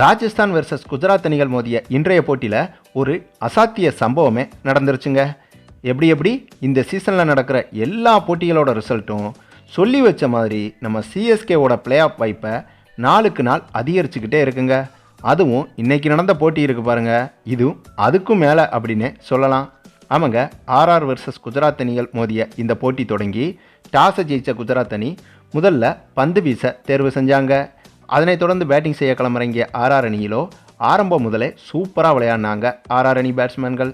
Rajasthan versus Gujarat அணிகள் மோதிய இன்றைய போட்டியில் ஒரு அசாத்திய சம்பவமே நடந்துருச்சுங்க. எப்படி எப்படி? இந்த சீசனில் நடக்கிற எல்லா போட்டிகளோட ரிசல்ட்டும் சொல்லி வச்ச மாதிரி நம்ம சிஎஸ்கேவோட பிளே ஆஃப் வாய்ப்பை நாளுக்கு நாள் அதிகரிச்சுக்கிட்டே இருக்குங்க. அதுவும் இன்றைக்கி நடந்த போட்டி இருக்குது பாருங்கள் இதுவும் அதுக்கும் மேலே அப்படின்னே சொல்லலாம். ஆமாங்க ஆர்ஆர் வெர்சஸ் குஜராத் அணிகள் மோதிய இந்த போட்டி தொடங்கி டாஸை ஜெயித்த குஜராத் அணி முதல்ல பந்து வீச தேர்வு செஞ்சாங்க. அதனைத் தொடர்ந்து பேட்டிங் செய்ய களமிறங்கிய ஆர்ஆர் அணியிலோ ஆரம்பம் முதலே சூப்பராக விளையாடினாங்க ஆர்ஆர் அணி பேட்ஸ்மேன்கள்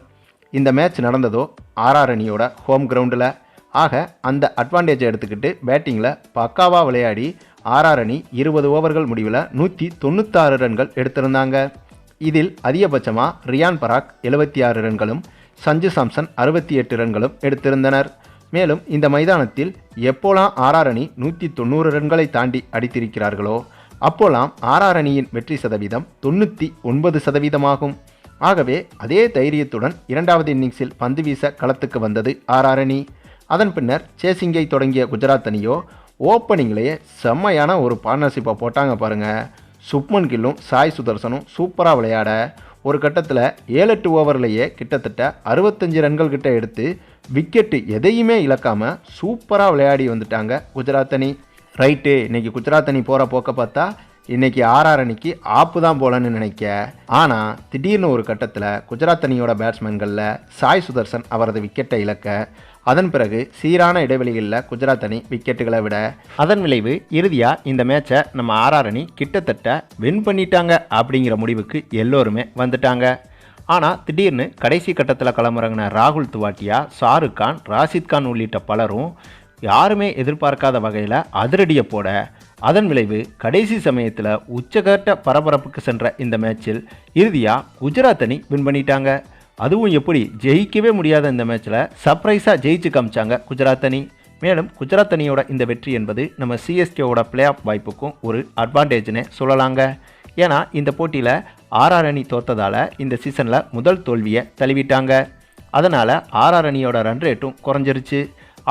இந்த மேட்ச் நடந்ததோ ஆர்ஆர் அணியோட ஹோம் கிரவுண்டில் ஆக அந்த அட்வான்டேஜை எடுத்துக்கிட்டு பேட்டிங்கில் பக்காவாக விளையாடி ஆர்ஆர் அணி இருபது ஓவர்கள் முடிவில் நூற்றி தொண்ணூத்தாறு ரன்கள் எடுத்திருந்தாங்க. இதில் அதிகபட்சமாக ரியான் பராக் எழுபத்தி ஆறு ரன்களும் சஞ்சு சாம்சன் அறுபத்தி எட்டு ரன்களும் எடுத்திருந்தனர். மேலும் இந்த மைதானத்தில் எப்போலாம் ஆர்ஆர் அணி நூற்றி தொண்ணூறு ரன்களை தாண்டி அடித்திருக்கிறார்களோ அப்போலாம் ஆர்ஆர் அணியின் வெற்றி சதவீதம் தொண்ணூற்றி ஒன்பது சதவீதமாகும். ஆகவே அதே தைரியத்துடன் இரண்டாவது இன்னிங்ஸில் பந்து வீச களத்துக்கு வந்தது ஆர்ஆர் அணி அதன் பின்னர் சேசிங்கை தொடங்கிய குஜராத் அணியோ ஓப்பனிங்லேயே செம்மையான ஒரு பார்ட்னர்ஷிப்பை போட்டாங்க பாருங்கள் சுப்மன் கில்லும் சாய் சுதர்சனும் சூப்பராக விளையாட ஒரு கட்டத்தில் ஏழு எட்டு ஓவர்லேயே கிட்டத்தட்ட அறுபத்தஞ்சு ரன்கள் கிட்ட எடுத்து விக்கெட்டு எதையுமே இழக்காமல் சூப்பராக விளையாடி வந்துட்டாங்க குஜராத் அணி. ரைட்டு இன்றைக்கி குஜராத் அணி போகிற போக்க பார்த்தா இன்றைக்கி ஆர்ஆர் அணிக்கு ஆப்பு தான் போலன்னு நினைக்க. ஆனால் திடீர்னு ஒரு கட்டத்தில் குஜராத் அணியோட பேட்ஸ்மேன்களில் சாய் சுதர்சன் அவரது விக்கெட்டை இழக்க. அதன் பிறகு சீரான இடைவெளிகளில் குஜராத் அணி விக்கெட்டுகளை விட. அதன் விளைவு இறுதியாக இந்த மேட்சை நம்ம ஆர்ஆர் அணி கிட்டத்தட்ட வின் பண்ணிட்டாங்க அப்படிங்கிற முடிவுக்கு எல்லோருமே வந்துட்டாங்க. ஆனால் திடீர்னு கடைசி கட்டத்தில் களமிறங்கின ராகுல் துவாட்டியா ஷாருக் கான் ராஷித் கான் உள்ளிட்ட பலரும் யாருமே எதிர்பார்க்காத வகையில் அதிரடியை போட அதன் விளைவு கடைசி சமயத்தில் உச்சகட்ட பரபரப்புக்கு சென்ற இந்த மேட்சில் இறுதியாக குஜராத் அணி வின் பண்ணிட்டாங்க. அதுவும் எப்படி ஜெயிக்கவே முடியாத இந்த மேட்ச்சில் சர்ப்ரைஸாக ஜெயிச்சு காமிச்சாங்க குஜராத் அணி. மேலும் குஜராத் அணியோட இந்த வெற்றி என்பது நம்ம சிஎஸ்கேவோட பிளே ஆஃப் வாய்ப்புக்கும் ஒரு அட்வான்டேஜ்னே சொல்லலாங்க. ஏன்னா இந்த போட்டியில் ஆர்ஆர் அணி தோத்ததால் இந்த சீசனில் முதல் தோல்வியை தழுவிட்டாங்க. அதனால் ஆர்ஆர் அணியோட ரன் ரேட்டும் குறைஞ்சிருச்சு.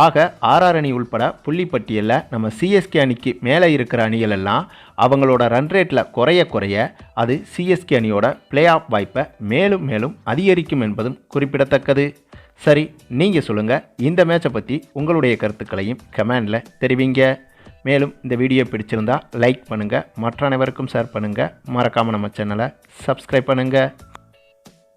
ஆக ஆர்ஆர் அணி உள்பட புள்ளிப்பட்டியலில் நம்ம சிஎஸ்கே அணிக்கு மேலே இருக்கிற அணிகள் எல்லாம் அவங்களோட ரன் ரேட்டில் குறைய குறைய அது சிஎஸ்கே அணியோட பிளே ஆஃப் வாய்ப்பை மேலும் மேலும் அதிகரிக்கும் என்பதும் குறிப்பிடத்தக்கது. சரி நீங்கள் சொல்லுங்கள் இந்த மேட்சை பற்றி உங்களுடைய கருத்துக்களையும் கமெண்டில் தெரிவிங்க. மேலும் இந்த வீடியோ பிடிச்சிருந்தா லைக் பண்ணுங்கள் மற்ற அனைவருக்கும் ஷேர் பண்ணுங்கள் மறக்காமல் நம்ம சேனலை சப்ஸ்கிரைப் பண்ணுங்கள்